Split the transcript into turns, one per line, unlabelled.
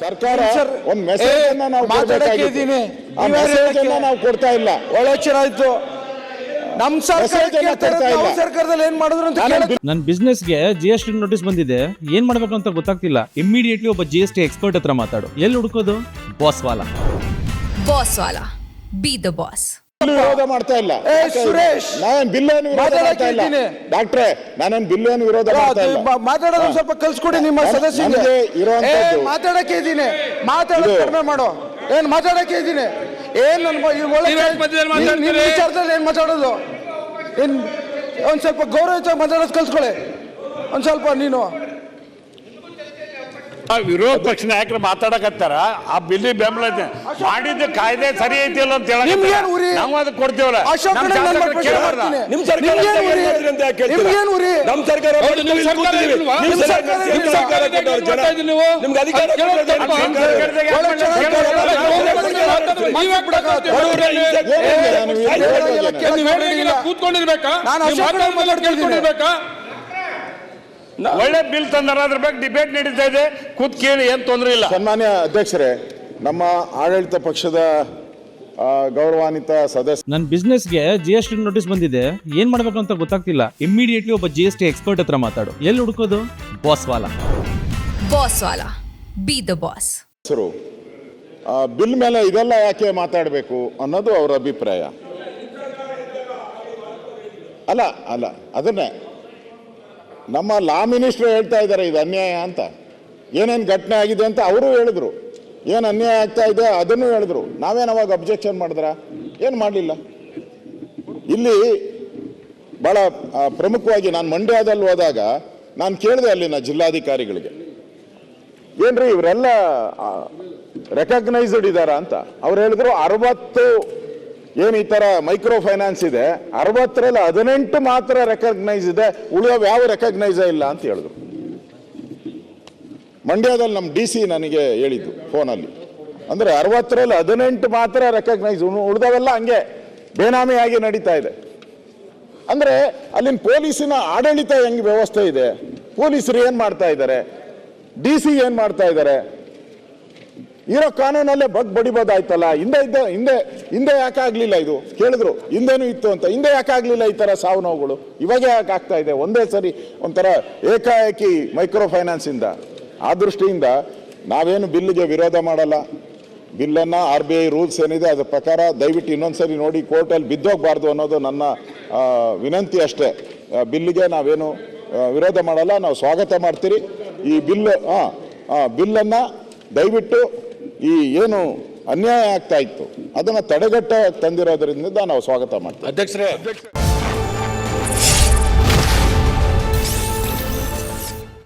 ಸರ್ಕಾರ ಒಂದು ಮೆಸೇಜ್ ಅನ್ನ ನಾವು
ಮಾತಾಡಕ್ಕಿದ್ದೀನಿ.
ಆ ಮೆಸೇಜ್ ಅನ್ನ ನಾವು ಕೊಡ್ತಾ ಇಲ್ಲ.
ಒಳ್ಳೆ ಚೆನ್ನಾಯ್ತು ಆಯ್ತು. ನಮ್ ಸರ್ಕಾರ
Message ಅನ್ನ
ಕೇಳ್ತಾ ಇರೋದು
ಕೊಡ್ತಾ ಇಲ್ಲ.
ನಾವು ಸರ್ಕಾರದಲ್ಲಿ ಏನ್ ಮಾಡಿದ್ರು ಅಂತ
ನಾನೇನ್
ಬಿಸ್ನೆಸ್ಗೆ ಜಿ ಎಸ್ ಟಿ ನೋಟಿಸ್ ಬಂದಿದೆ. ಏನ್ ಮಾಡ್ಬೇಕು ಅಂತ ಗೊತ್ತಾಗ್ತಿಲ್ಲ. ಇಮಿಡಿಯೇಟ್ಲಿ ಒಬ್ಬ ಜಿ ಎಸ್ ಟಿ ಎಕ್ಸ್ಪರ್ಟ್ ಹತ್ರ ಮಾತಾಡು. ಎಲ್ಲಿ ಹುಡುಕೋದು? Boss Vala.
Boss Vala. Be the boss
ವಿರೋಧ ಮಾಡ್ತಾ ಇಲ್ಲ.
ಏ, ಸುರೇಶ್,
ನಾನು ಬಿಲ್ ಏನು ವಿರೋಧ ಮಾಡ್ತಾ ಇಲ್ಲ.
ಇದ್ದೀನಿ.
ಡಾಕ್ಟ್ರೆ ನಾನೇನ್ ಬಿಲ್ ಏನು ವಿರೋಧ ಮಾಡ್ತಾ ಇಲ್ಲ.
ಮಾತಾಡೋದು ಸ್ವಲ್ಪ ಕಲ್ಸ್ಕೊಡಿ ನಿಮ್ಮ ಸದಸ್ಯರಿಗೆ. ಮಾತಾಡಕ್ಕೆ ಇದ್ದೀನಿ. ಮಾತಾಡೋದು ಕಡಿಮೆ ಮಾಡೋ. ಏನ್ ಮಾತಾಡಕ್ಕೆ ಇದ್ದೀನಿ. ಏನ್ ನನ್? ವಿಚಾರದಲ್ಲಿ ಏನ್ ಮಾತಾಡೋದು? ಏನ್ ಒಂದ್ ಸ್ವಲ್ಪ ಗೌರವ ಮಾತಾಡೋದು ಕಲ್ಸ್ಕೊಳ್ಳಿ ಒಂದ್ ಸ್ವಲ್ಪ ನೀನು.
ಆ ವಿರೋಧ ಪಕ್ಷ ನಾಯಕರು ಮಾತಾಡಕತ್ತಾರ ಆ ಬಿಲ್ಲಿ ಬೆಂಬಲ ಮಾಡಿದ ಮಾಡಿದ್ದ ಕಾಯ್ದೆ ಸರಿ ಐತಿ ಅಲ್ಲ ಅಂತ
ಉರಿ?
ನಾವು ಅದಕ್ಕೆ ಕೊಡ್ತೇವಲ್ಲ
ನಿಮ್ ಸರ್ಕಾರ? ನಮ್ ಸರ್ಕಾರ? ನಿಮ್ಗೆ ಅಧಿಕಾರ
ಕೂತ್ಕೊಂಡಿರ್ಬೇಕಾ ಒಳ್ಳೆ ಬಿಲ್ ತಂದಾರ ಅದ್ರ ಬಗ್ಗೆ ಡಿಬೇಟ್ ನಡೀತಾ ಇದೆ. ಕೂತ್ ಕೇಳಿ ಏನ್ ತೊಂದರೆ ಇಲ್ಲ.
ಸನ್ಮಾನ್ಯ ಅಧ್ಯಕ್ಷರೇ ನಮ್ಮ ಆಡಳಿತ ಪಕ್ಷದ ಆ, ಗೌರವಾನ್ವಿತ ಸದಸ್ಯ
ನನ್ನ ಬಿಸ್ನೆಸ್ಗೆ ಜಿ ಎಸ್ ಟಿ ನೋಟಿಸ್ ಬಂದಿದೆ. ಏನ್ ಮಾಡ್ಬೇಕು ಅಂತ ಗೊತ್ತಾಗ್ತಿಲ್ಲ. ಇಮಿಡಿಯೇಟ್ಲಿ ಒಬ್ಬ ಜಿ ಎಸ್ ಟಿ ಎಕ್ಸ್ಪರ್ಟ್ ಹತ್ರ ಮಾತಾಡು. ಎಲ್ಲಿ ಹುಡುಕೋದು? Boss Vala
boss Vala be the boss
ಹೆಸರು ಬಿಲ್ ಮೇಲೆ ಇದೆಲ್ಲ ಯಾಕೆ ಮಾತಾಡಬೇಕು ಅನ್ನೋದು ಅವರ ಅಭಿಪ್ರಾಯ. ಅಲ್ಲ ಅಲ್ಲ ಅದನ್ನೇ. ನಮ್ಮ ಲಾ ಮಿನಿಸ್ಟರ್ ಹೇಳ್ತಾ ಇದ್ದಾರೆ, ಇದು ಅನ್ಯಾಯ ಅಂತ. ಏನೇನು ಘಟನೆ ಆಗಿದೆ ಅಂತ ಅವರು ಹೇಳಿದ್ರು. ಏನು ಅನ್ಯಾಯ ಆಗ್ತಾ ಇದೆ ಅದನ್ನು ಹೇಳಿದ್ರು. ನಾವೇನು ಅವಾಗ ಅಬ್ಜೆಕ್ಷನ್ ಮಾಡಿದ್ರ? ಏನು ಮಾಡಲಿಲ್ಲ? ಇಲ್ಲಿ ಭಾಳ ಪ್ರಮುಖವಾಗಿ ನಾನು ಮಂಡ್ಯದಲ್ಲಿ ಹೋದಾಗ ನಾನು ಕೇಳಿದೆ ಅಲ್ಲಿನ ಜಿಲ್ಲಾಧಿಕಾರಿಗಳಿಗೆ. ಏನ್ರಿ, ಇವರೆಲ್ಲ ರೆಕಗ್ನೈಸ್ಡ್ ಇದ್ದಾರಾ ಅಂತ. ಅವ್ರು ಹೇಳಿದ್ರು ಅರವತ್ತು ಏನ್ ಈ ಥರ ಮೈಕ್ರೋ ಫೈನಾನ್ಸ್ ಇದೆ? ಅರವತ್ತರಲ್ಲಿ ಹದಿನೆಂಟು ಮಾತ್ರ ರೆಕಗ್ನೈಸ್ ಇದೆ. ಉಳಿಯೋ ಯಾವ ರೆಕಗ್ನೈಸ್ ಇಲ್ಲ ಅಂತ ಹೇಳಿದ್ರು. ಮಂಡ್ಯದಲ್ಲಿ ನಮ್ಮ ಡಿ ಸಿ ನನಗೆ ಹೇಳಿದ್ದು ಫೋನಲ್ಲಿ. ಅಂದರೆ ಅರವತ್ತರಲ್ಲಿ ಹದಿನೆಂಟು ಮಾತ್ರ ರೆಕಗ್ನೈಸ್ ಉಳಿದವೆಲ್ಲ ಹಂಗೆ ಬೇನಾಮಿಯಾಗಿ ನಡೀತಾ ಇದೆ. ಅಂದರೆ ಅಲ್ಲಿನ ಪೊಲೀಸಿನ ಆಡಳಿತ ಹೆಂಗೆ ವ್ಯವಸ್ಥೆ ಇದೆ? ಪೊಲೀಸರು ಏನು ಮಾಡ್ತಾ ಇದ್ದಾರೆ ಡಿ ಸಿ ಏನು ಮಾಡ್ತಾ ಇದ್ದಾರೆ ಇರೋ ಕಾನೂನಲ್ಲೇ ಬಗ್ ಬಡಿಬೋದಾಯ್ತಲ್ಲ? ಹಿಂದೆ ಇದ್ದ, ಹಿಂದೆ ಹಿಂದೆ ಯಾಕೆ ಆಗ್ಲಿಲ್ಲ ಇದು? ಕೇಳಿದ್ರು, ಹಿಂದೇನು ಇತ್ತು ಅಂತ. ಹಿಂದೆ ಯಾಕೆ ಆಗ್ಲಿಲ್ಲ ಈ ತರ ಸಾವು ನೋವುಗಳು? ಇವಾಗ ಯಾಕೆ ಆಗ್ತಾ ಇದೆ? ಒಂದೇ ಸರಿ ಒಂಥರ ಏಕಾಏಕಿ ಮೈಕ್ರೋ ಫೈನಾನ್ಸ್ ಇಂದ. ಆ ದೃಷ್ಟಿಯಿಂದ ನಾವೇನು ಬಿಲ್ಗೆ ವಿರೋಧ ಮಾಡಲ್ಲ. ಬಿಲ್ಲನ್ನು ಆರ್ ಬಿ ಐ ರೂಲ್ಸ್ ಏನಿದೆ, ಅದ್ರ ಪ್ರಕಾರ ದಯವಿಟ್ಟು ಇನ್ನೊಂದ್ಸರಿ ನೋಡಿ ಕೋರ್ಟಲ್ಲಿ ಬಿದ್ದೋಗ್ಬಾರ್ದು ಅನ್ನೋದು ನನ್ನ ವಿನಂತಿ ಅಷ್ಟೇ. ಬಿಲ್ಲಿಗೆ ನಾವೇನು ವಿರೋಧ ಮಾಡಲ್ಲ. ನಾವು ಸ್ವಾಗತ ಮಾಡ್ತೀರಿ. ಈ ಬಿಲ್ ಹಾಂ ಬಿಲ್ಲನ್ನು ದಯವಿಟ್ಟು ಈ ಏನು ಅನ್ಯಾಯ ಆಗ್ತಾ ಇತ್ತು ಅದನ್ನು ತಡೆಗಟ್ಟ ತಂದಿರೋದ್ರಿಂದ ನಾವು ಸ್ವಾಗತ ಮಾಡ್ತೀವಿ.
ಅಧ್ಯಕ್ಷರೇ